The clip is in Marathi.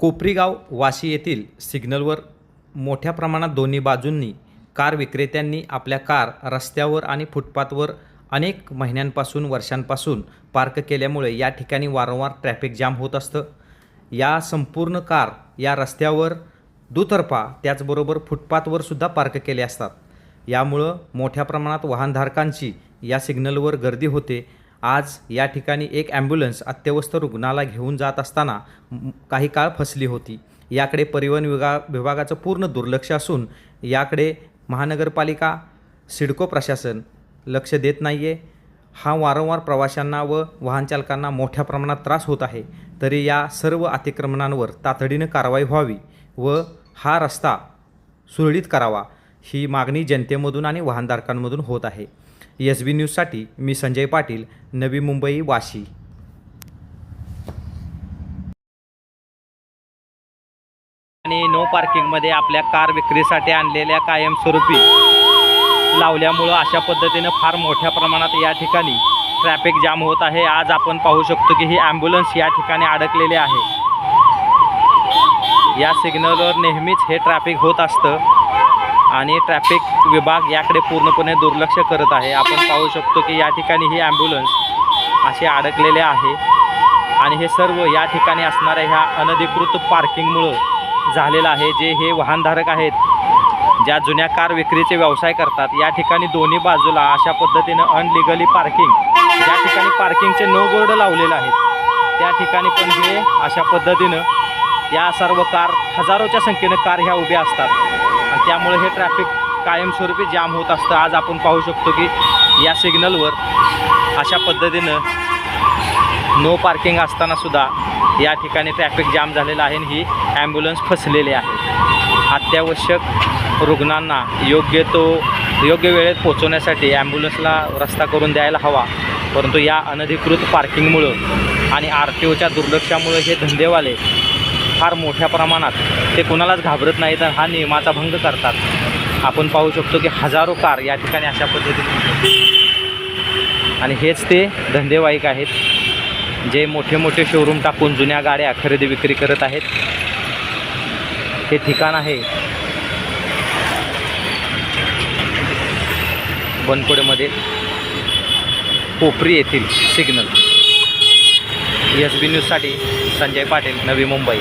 कोपरीगाव वाशी येथील सिग्नलवर मोठ्या प्रमाणात दोन्ही बाजूंनी कार विक्रेत्यांनी आपल्या कार रस्त्यावर आणि फुटपाथवर अनेक महिन्यांपासून वर्षांपासून पार्क केल्यामुळे या ठिकाणी वारंवार ट्रॅफिक जाम होत असतं. या संपूर्ण कार या रस्त्यावर दुतर्फा त्याचबरोबर फुटपाथवर सुद्धा पार्क केले असतात. यामुळं मोठ्या प्रमाणात वाहनधारकांची या सिग्नलवर गर्दी होते आज या ठिकाणी एक ॲम्ब्युलन्स अत्यवस्थ रुग्णाला घेऊन जात असताना काही काळ फसली होती. याकडे परिवहन विभाग विभागाचं पूर्ण दुर्लक्ष असून याकडे महानगरपालिका सिडको प्रशासन लक्ष देत नाही आहे हा वारंवार प्रवाशांना व वाहनचालकांना मोठ्या प्रमाणात त्रास होत आहे. तरी या सर्व अतिक्रमणांवर तातडीनं कारवाई व्हावी व हा रस्ता सुरळीत करावा ही मागणी जनतेमधून आणि वाहनधारकांमधून होत आहे. एस बी न्यूजसाठी मी संजय पाटील नवी मुंबई वाशी. आणि नो पार्किंगमध्ये आपल्या कार विक्रीसाठी आणलेल्या कायमस्वरूपी लावल्यामुळं अशा पद्धतीनं फार मोठ्या प्रमाणात या ठिकाणी ट्रॅफिक जाम होत आहे. आज आपण पाहू शकतो की ही ॲम्ब्युलन्स या ठिकाणी अडकलेली आहे. या सिग्नलवर नेहमीच हे ट्रॅफिक होत असतं. आणि ट्रॅफिक विभाग याकडे पूर्णपणे दुर्लक्ष करत आहे. आपण पाहू शकतो की या ठिकाणी ही ॲम्ब्युलन्स असे अडकलेले आहे आणि हे सर्व या ठिकाणी असणाऱ्या ह्या अनधिकृत पार्किंगमुळं झालेलं आहे. जे हे वाहनधारक आहेत ज्या जुन्या कार विक्रीचे व्यवसाय करतात या ठिकाणी दोन्ही बाजूला अशा पद्धतीनं अनलिगली पार्किंग या ठिकाणी पार्किंगचे नो बोर्ड लावलेले आहेत त्या ठिकाणी पण हे अशा पद्धतीनं या सर्व कार हजारोच्या संख्येनं कार ह्या उभ्या असतात. त्यामुळे हे ट्रॅफिक कायमस्वरूपी जाम होत असतं. आज आपण पाहू शकतो की या सिग्नलवर अशा पद्धतीनं नो पार्किंग असताना सुद्धा या ठिकाणी ट्रॅफिक जाम झालेला आहे आणि ही ॲम्ब्युलन्स फसलेली आहे. अत्यावश्यक रुग्णांना योग्य तो योग्य वेळेत पोचवण्यासाठी ॲम्ब्युलन्सला रस्ता करून द्यायला हवा. परंतु या अनधिकृत पार्किंगमुळं आणि आर टी ओच्या दुर्लक्षामुळे हे धंदेवाले फार मोठ्या प्रमाणात ते कुणालाच घाबरत नाही तर हा नियमाचा भंग करतात. आपण पाहू शकतो की हजारो कार या ठिकाणी अशा पद्धतीने आणि हेच ते धंदेवाईक आहेत जे मोठे मोठे शोरूम टाकून जुन्या गाड्या खरेदी विक्री करत आहेत. हे ठिकाण आहे बनकोडेमध्ये कोपरी येथील सिग्नल. एस बी न्यूजसाठी संजय पाटील नवी मुंबई.